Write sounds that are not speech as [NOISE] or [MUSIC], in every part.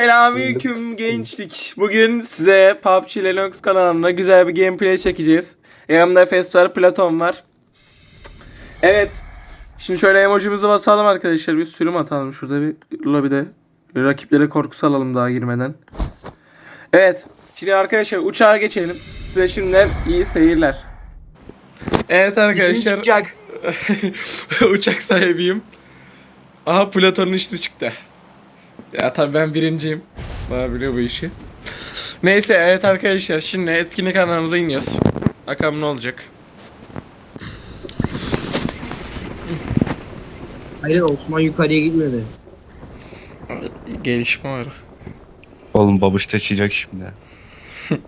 Selamünaleyküm gençlik. Bugün size PUBG Lennox kanalında güzel bir gameplay çekeceğiz. Yanımda Efes var, Platon var. Evet. Şimdi şöyle emojimizi basalım arkadaşlar. Bir sürüm atalım şurada bir lobide. Bir rakiplere korku salalım daha girmeden. Evet. Şimdi arkadaşlar uçağa geçelim. Size şimdiden iyi seyirler. Evet arkadaşlar. çıkacak. [LAUGHS] Uçak sahibiyim. Aha Platon'un ismi çıktı. Ya tabii ben birinciyim. Bana biliyor bu işi. Neyse evet arkadaşlar şimdi etkinlik alanımıza iniyoruz. Bakalım ne olacak. Hayır Osman yukarıya gitmedi. Gelişme var. Oğlum babuş taşıyacak şimdi. [LAUGHS]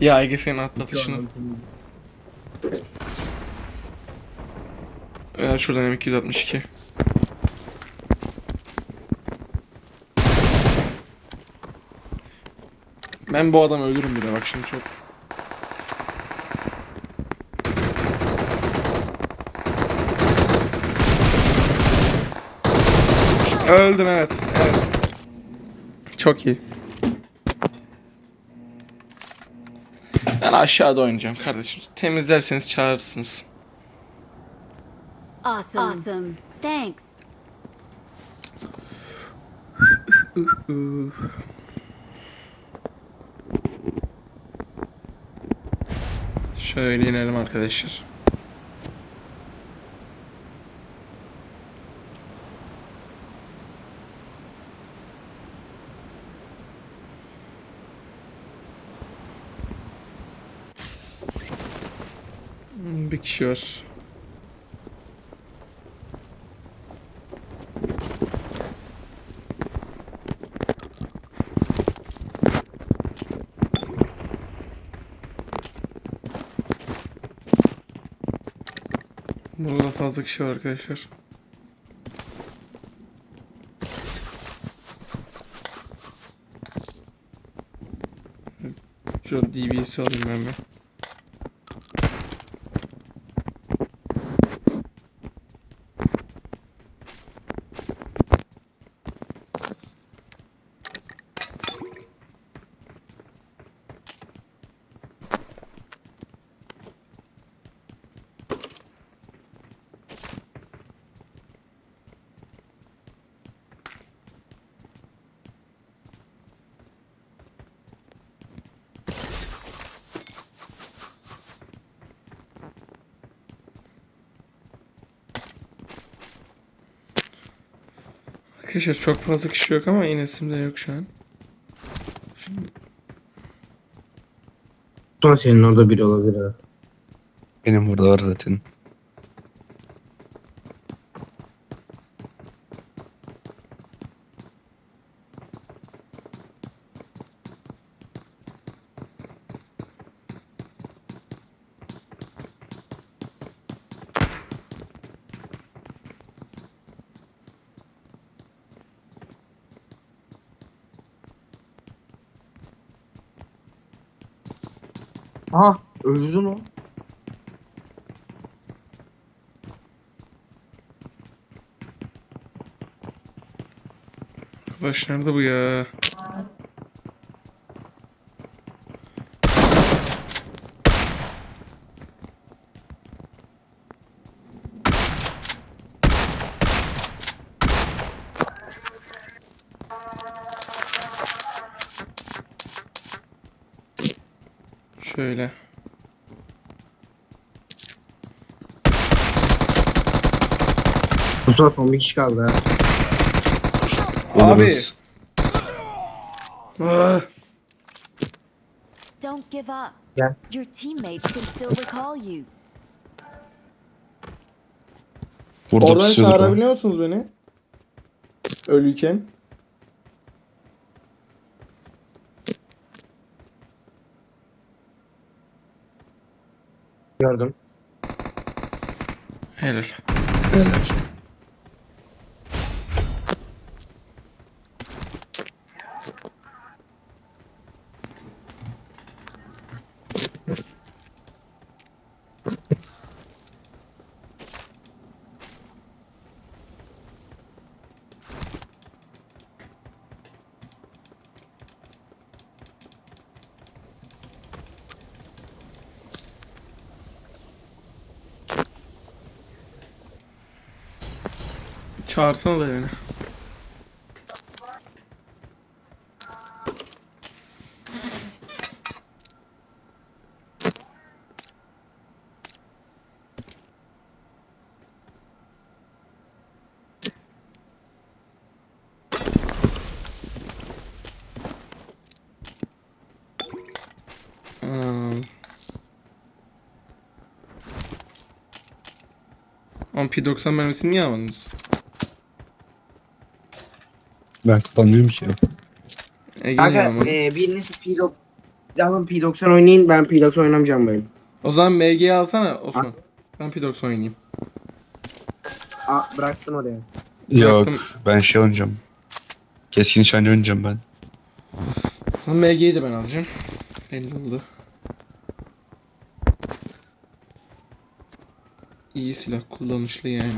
Ya Ege senin atlatışını. Ver şuradan M262. Ben bu adamı ölürüm bile bak şimdi çok. Öldüm evet. evet. Çok iyi. Ben aşağıda oynayacağım kardeşim. Temizlerseniz çağırırsınız. Awesome. Awesome. Thanks. Şöyle inelim arkadaşlar. Bir kişi var. Burada fazla kişi var arkadaşlar. Şurada DB'si alayım ben bir. Arkadaşlar çok fazla kişi yok ama inesim de yok şu an. Osman senin orada biri olabilir ha. Benim burada var zaten. Aha öldürdün o. Arkadaş nerede bu ya? Şöyle. Osman son bir kişi kaldı ha. Abi. Oluruz. Ah. Don't give up. Gel. Your teammates can still recall you. Burada Oradan pusuyordur çağırabiliyor musunuz beni? Ölüyken. Gördüm. Helal. Çağırsana da yani. Ama P90 mermisini niye almadınız? Ben kullanmıyorum ki. Niye Kanka almadı? e, biriniz P90 Alın P90 oynayın ben P90 oynamayacağım böyle. O zaman MG'yi alsana Osman. Ben P90 oynayayım. Aa, bıraktım oraya. Yok Bıraktım. ben şey oynayacağım. Keskin nişancı oynayacağım ben. Ama MG'yi de ben alacağım. Belli oldu. İyi silah kullanışlı yani.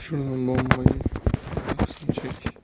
Şuradan bombayı Sen çek.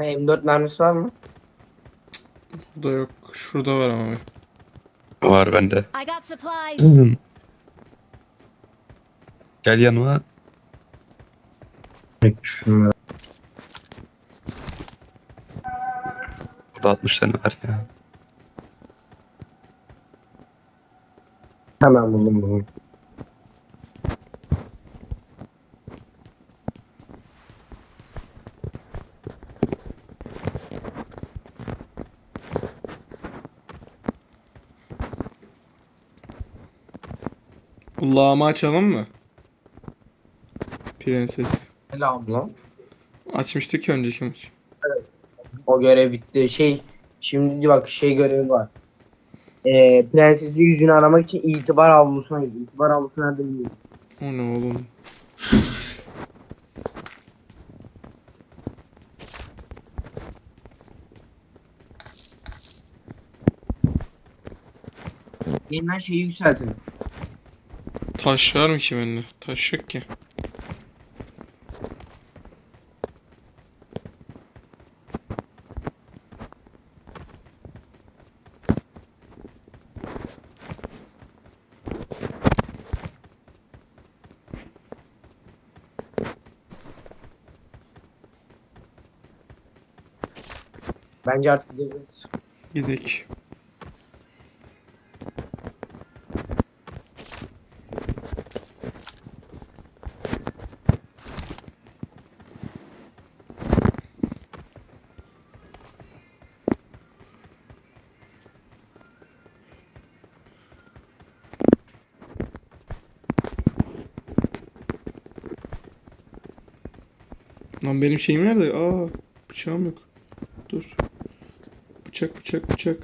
M4 mermisi var mı? Burada yok. Şurada var ama. Var bende. I got supplies. Gel yanıma. Şunları. Burada 60 tane var ya. Hemen buldum bunu. Lağımı açalım mı? Prenses. Hele abla. Açmıştık ya önceki maç. O görev bitti. Şey şimdi bak şey görevi var. Ee, prensesin yüzünü aramak için itibar avlusuna gidiyor. İtibar avlusu nerede bilmiyorum. O ne oğlum? Yeniden şeyi yükseltin. Taş var mı ki bende? Taş yok ki. Bence artık gideriz. Gidek. Lan benim şeyim nerede? Aa, bıçağım yok. Dur. Bıçak bıçak bıçak.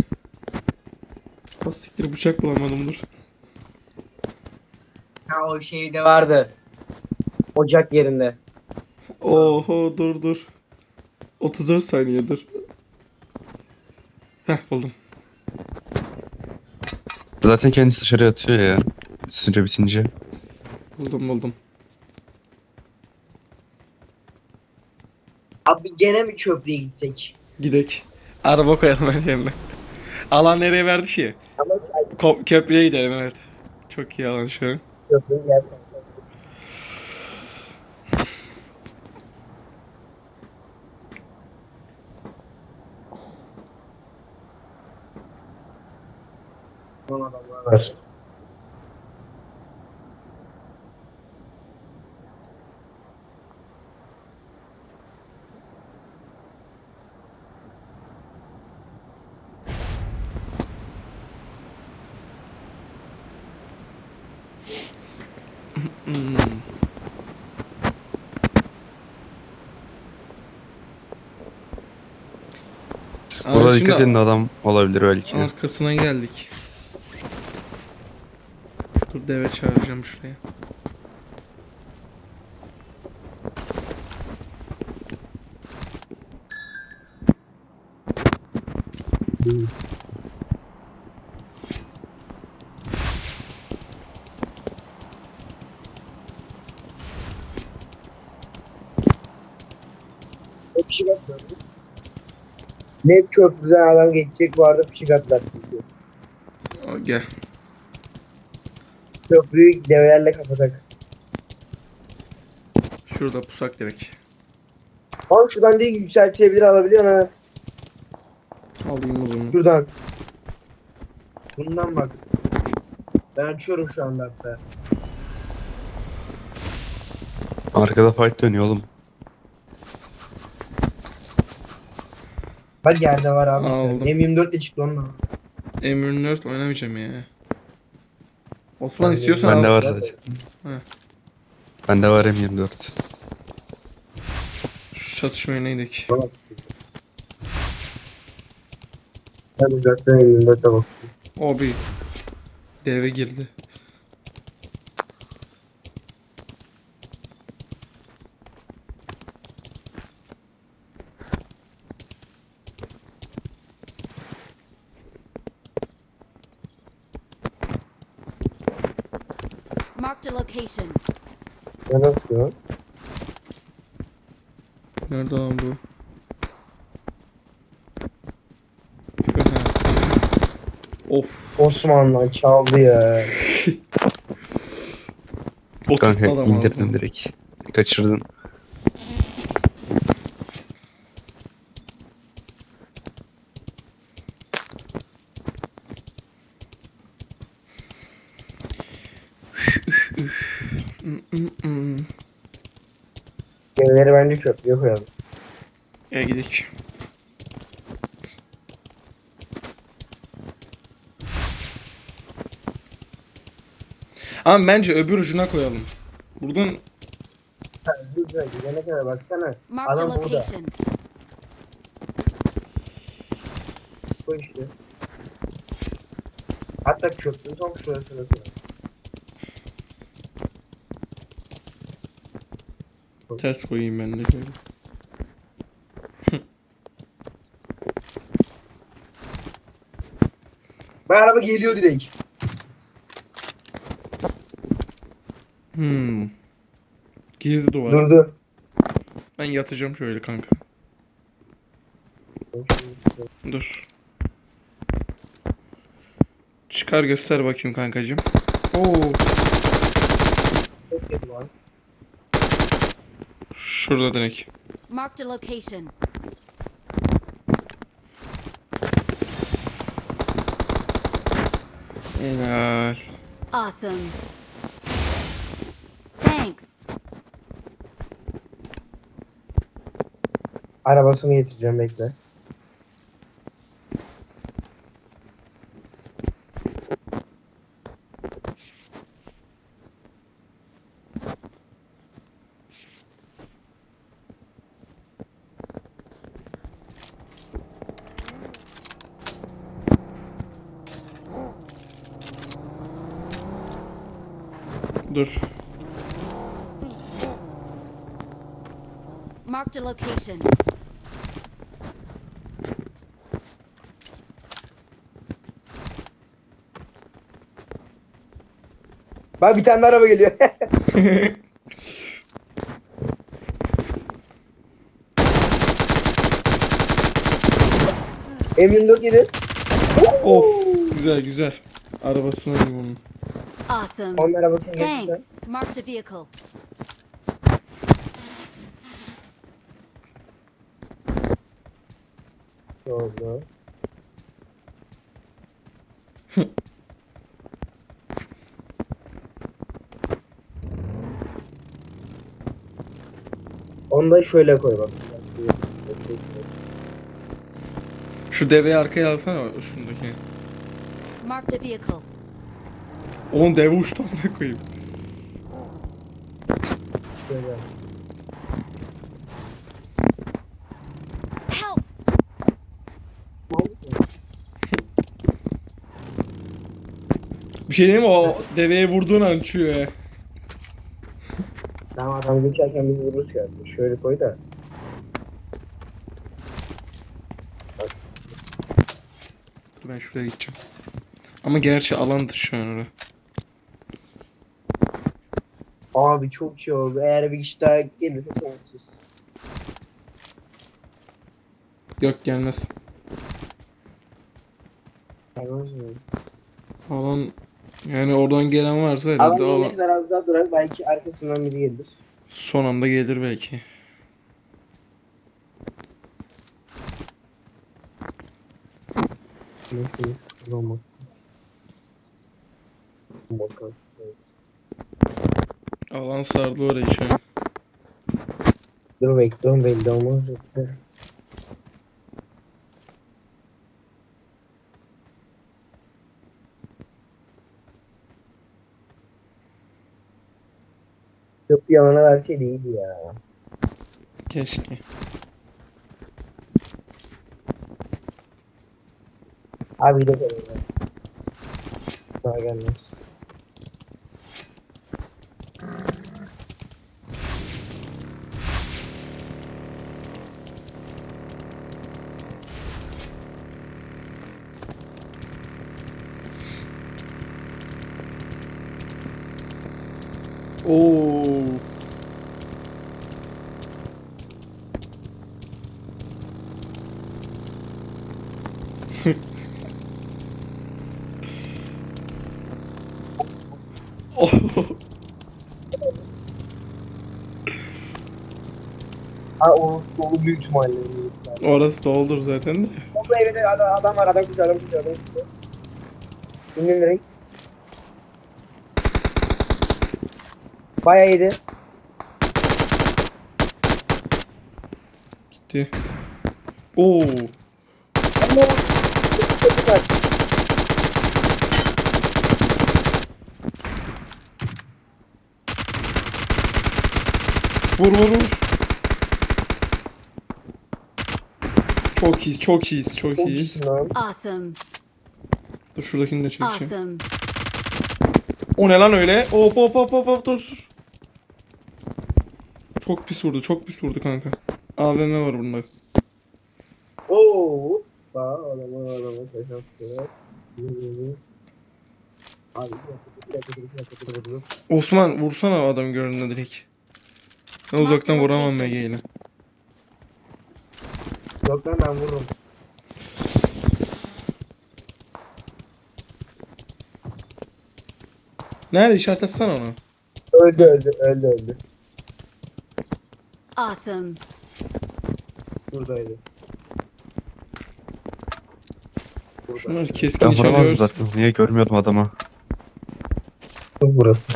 Az siktir bıçak bulamadım dur. Ha o şeyde vardı. Ocak yerinde. Oho dur dur. 34 saniye dur. Heh buldum. Zaten kendisi dışarı atıyor ya. Süre bitince. Buldum buldum. bir gene mi köprüye gitsek? Gidek. Araba koyalım her yerine. Alan nereye verdi ki? Ko- köprüye gidelim evet. Çok iyi alan şu an. köprü gerçekten. Var. Dikkat edin adam olabilir belki. Arkasına geldik. Dur deve çağıracağım şuraya. Hep fişik atlar. Ne köprüden adam geçecek vardı fişik atlar çünkü. Aa, gel. Köprüyü develerle kapatak. Şurada pusak direkt. Ama şuradan değil yükseltebilir alabiliyor ha. Alayım uzunu. Şuradan. Bundan bak. Ben açıyorum şu anda hatta. Arkada fight dönüyor oğlum. Bak yerde var abi. Aldım. M24 de çıktı onunla. M24 oynamayacağım ya. Osman Ben de- istiyorsan Bende al. var zaten. Bende var M24. Şu çatışmaya neydik? Ben uzaktan M24'e bak. O bir deve girdi. Marked a location. Ya nasıl ya? Nerede lan bu? Osmanlı çaldı ya. [LAUGHS] Kanka indirdim aldım. direkt. Kaçırdın. Mm, mm, mm. Gemileri bence köprüye koyalım. Gel gidelim. Ama bence öbür ucuna koyalım. Buradan Güzel gidene kadar baksana. Marked a Adam burada. location. Koy işte. Hatta köprünün tam şurasına koy. ters koyayım ben de şöyle. Ben araba geliyor direkt. Hmm. Girdi duvara. Durdu. Ben yatacağım şöyle kanka. Dur. Çıkar göster bakayım kankacığım. Oo, şurada direkt. Marked a location. Helal. Awesome. Thanks. Arabasını getireceğim bekle. Dur. Marked a location. Bak bir tane de araba geliyor. [LAUGHS] M24 gelir. of. Güzel güzel. Arabasına alayım onun. Awesome. Onun arabasını getireceğim. Thanks. Marked a vehicle. Ne oldu? [LAUGHS] Onu da şöyle koy bak. Şu deveyi arkaya alsana şundaki. Marked a vehicle. Oğlum deve uçtu amına koyayım. Şöyle. Help! Bir şey diyeyim mi? O deveye vurduğun an uçuyor ya. Adam geçerken biz vururuz ya. Şöyle koy da. Dur ben şuraya gideceğim. Ama gerçi alandır şu an orası. Abi çok şey oldu. Eğer bir kişi daha gelirse sonsuz. Yok. Gelmez mi? Alan yani oradan gelen varsa herhalde Adam ne alan kadar az daha durar belki arkasından biri gelir. son anda gelir belki. Neyse, şuradan bak. Bakalım. Alan sardı orayı şu an. Dur bekliyorum belli olmaz yoksa. Köprü yanına verseydi iyiydi ya. Keşke. Abi de böyle. Daha gelmez. Oo. Oh. Ha orası dolu büyük ihtimalle. Orası da olur zaten de. Oldu evet adam, adam var adam kuruyor adam kuruyor adam kuruyor. İndim direkt. Bayağı iyiydi. Gitti. Oo. Ama. Vur vur vur. Çok iyi, çok iyiyiz, çok Çok iyiyiz. iyisin. Awesome. Dur şuradakini de çekeceğim. Awesome. O ne lan öyle? Hop hop hop hop hop dur. dur. Çok pis vurdu, çok pis vurdu kanka. AVM var bunda. Oo. Bak adamı adamı taşan tutuyor. Abi bir dakika bir dakika bir dakika bir dakika bir dakika. Osman vursana adam gördüğünde direkt. Ben uzaktan vuramam MG ile. Yok lan ben vururum. Nerede işaret etsene onu. Öldü öldü öldü öldü. Awesome. Buradaydı. Burada. Şunlar keskin Ben nişan vuramazdım zaten. Niye görmüyordum adamı? Burası.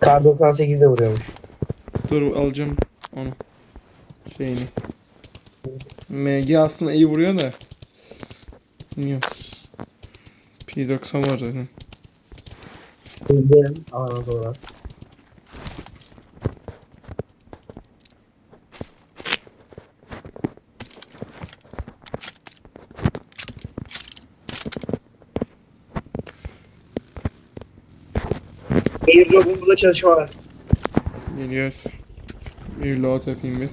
Kar 98'de vuruyormuş. Dur alacağım onu. Şeyini. MG aslında iyi vuruyor da. Bilmiyorum. P90 var zaten. Gidelim alana doğru az. Airdrop'un burada çalışma var. Geliyor. Bir load yapayım bir.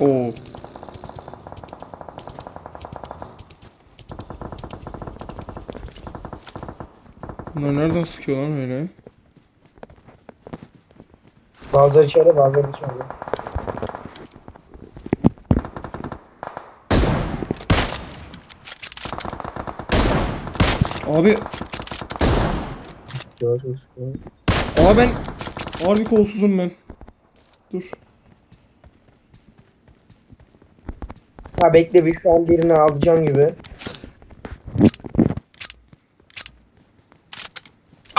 Oo. Bunlar nereden sıkıyor lan öyle? Bazıları içeride bazıları dışarıda. Abi, Yavaş yavaş. yavaş. abi ben harbi kolsuzum ben. Dur. Ha bekle bir şu an birini alacağım gibi.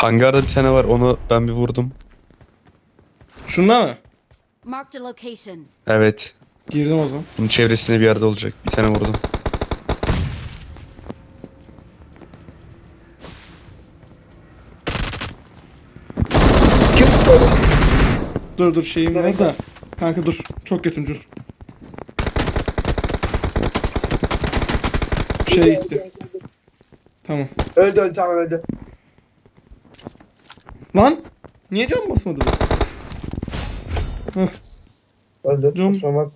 Hangarda bir tane var onu ben bir vurdum. Şunda mı? Marked a location. Evet. Girdim o zaman. Bunun çevresinde bir yerde olacak. Bir tane vurdum. Dur dur şeyim var da. Kanka dur. Çok kötüm dur. Şey gitti. Tamam. Öldü öldü tamam öldü. Lan! Niye can basmadı bu? Heh, Öldü. Cam-.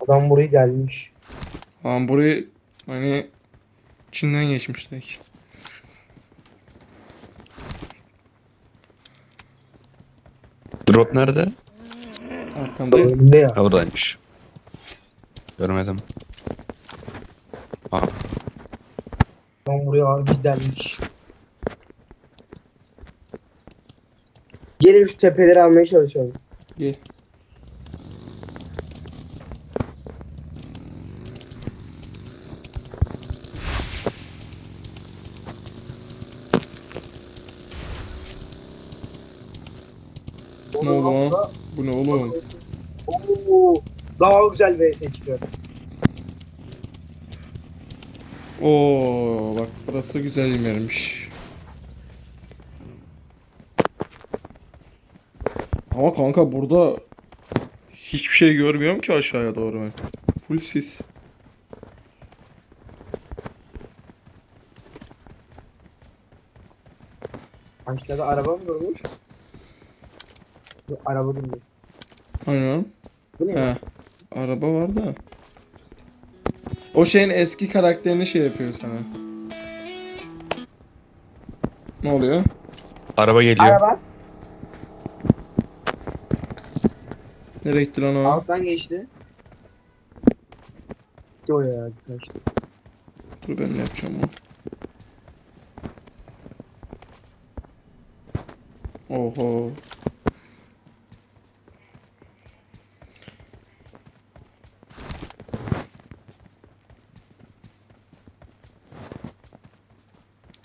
Adam buraya gelmiş. Tamam burayı hani içinden geçmiştik. Drop nerede? Arkamda. Önünde ya. Ha buradaymış. Görmedim. Aa, Adam buraya harbi gelmiş. Gelin şu tepeleri almaya çalışalım. Gel. Ne lan? Bu ne oğlum? Oo, daha güzel vs çıkıyor. Oo bak burası güzel yermiş. Ama kanka burada hiçbir şey görmüyorum ki aşağıya doğru ben. Full sis. Aşağıda araba mı durmuş? Araba durmuş. Aynen. Bu ne? He. Araba var da. O şeyin eski karakterini şey yapıyor sana. Ne oluyor? araba geliyor. Araba Nereye gitti lan o? alttan geçti. Gitti o ya kaçtı. Dur ben ne yapacağım onu. Oho.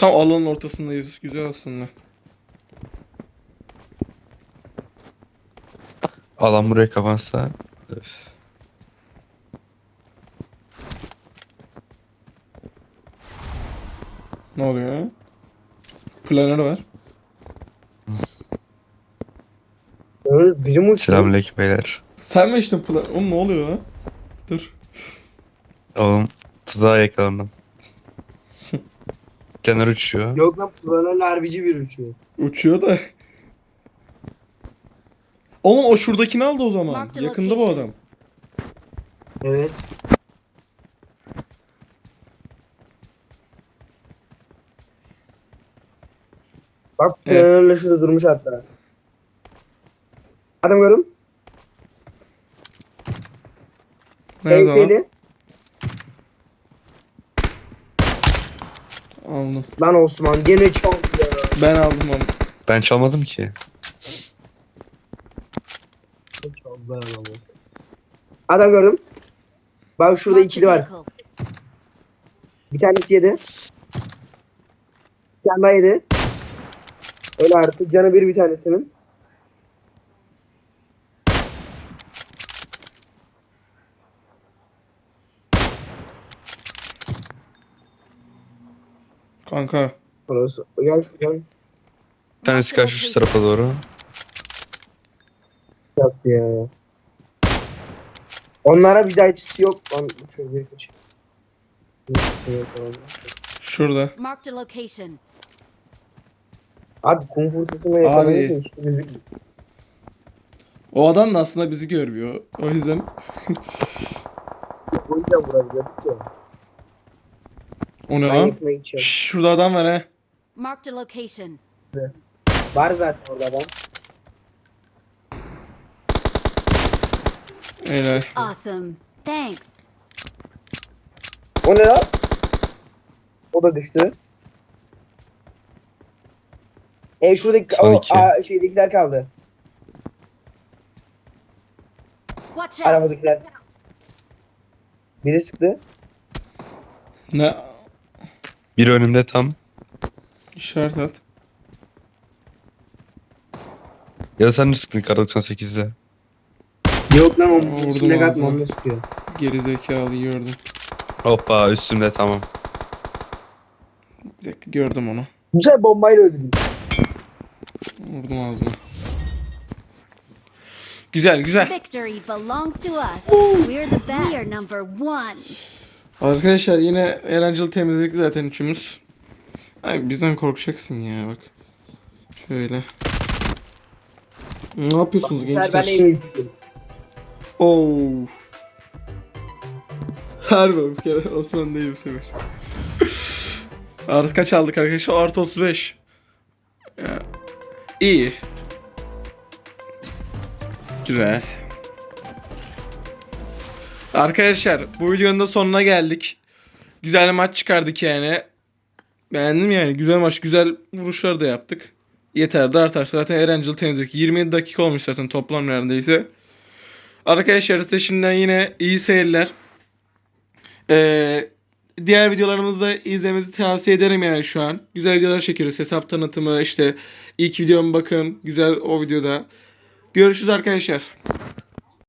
Tam alanın ortasındayız. Güzel aslında. Alan buraya kapansa. Öf. Ne oluyor? Planör var. Öyle biri mi uçtu? Selamünaleyküm beyler. Sen mi işte plan... Oğlum ne oluyor? Dur. Oğlum tuzağa yakalandım. Kenar uçuyor. Yok lan planörle harbici bir uçuyor. Uçuyor da. Oğlum o şuradakini aldı o zaman. Yakında bu location. adam. Evet. Bak Evet. şurada durmuş hatta. Adam görüm. Nerede lan? Tehlikeli. Aldım. Lan Osman gene çok ya. Ben aldım onu. Ben çalmadım ki. Çok ben. Adam gördüm. Bak şurada ikili var. Bir tanesi yedi. Bir tane daha yedi. Öyle artık. Canı bir bir tanesinin. Kanka. Orası. Gel şuradan. Bir tanesi kaçtı şu tarafa doğru. Yaptı ya. Onlara bir daha hiç yok. Lan şöyle bir kaç. Şurada. Marked a location. Abi kum fırtısına Abi. yakalanıyor ki. O adam da aslında bizi görmüyor. O yüzden. O yüzden vurabiliyorduk ya. O ne lan? Şşş, şurada adam var he. Marked a location. Var zaten orada adam. Helal. Awesome. Thanks. O ne lan? O da düştü. E şuradaki Son o iki. a, şeydekiler kaldı. Watch out! Arabadakiler. Biri sıktı. Ne? Bir önümde tam. İşaret at. Ya sen de sıktın kar 98'de. Yok lan onun vurdum içinde katma ağzına. onu da sıkıyor. Geri zekalı gördüm. Hoppa üstümde tamam. Bir dakika gördüm onu. Sefer bombayla öldürdüm. Vurdum ağzına. Güzel güzel. Victory belongs to us. We're the best. We are number one. Arkadaşlar yine Erancıl temizledik zaten üçümüz. Ay bizden korkacaksın ya bak. Şöyle. Ne yapıyorsunuz ben gençler? en iyisiyim. Oo. Harbi bir kere Osman değil bu sefer. Artı kaç aldık arkadaşlar? Artı 35. Ya, iyi. Güzel. Arkadaşlar bu videonun da sonuna geldik. Güzel maç çıkardık yani. Beğendim yani. Güzel maç. Güzel vuruşlar da yaptık. Yeter de artar. Zaten Erencil temizlik. 27 dakika olmuş zaten toplam neredeyse. Arkadaşlar size şimdiden yine iyi seyirler. Ee, diğer videolarımızı izlemenizi tavsiye ederim yani şu an. Güzel videolar çekiyoruz. Hesap tanıtımı işte ilk videoma bakın. Güzel o videoda. Görüşürüz arkadaşlar.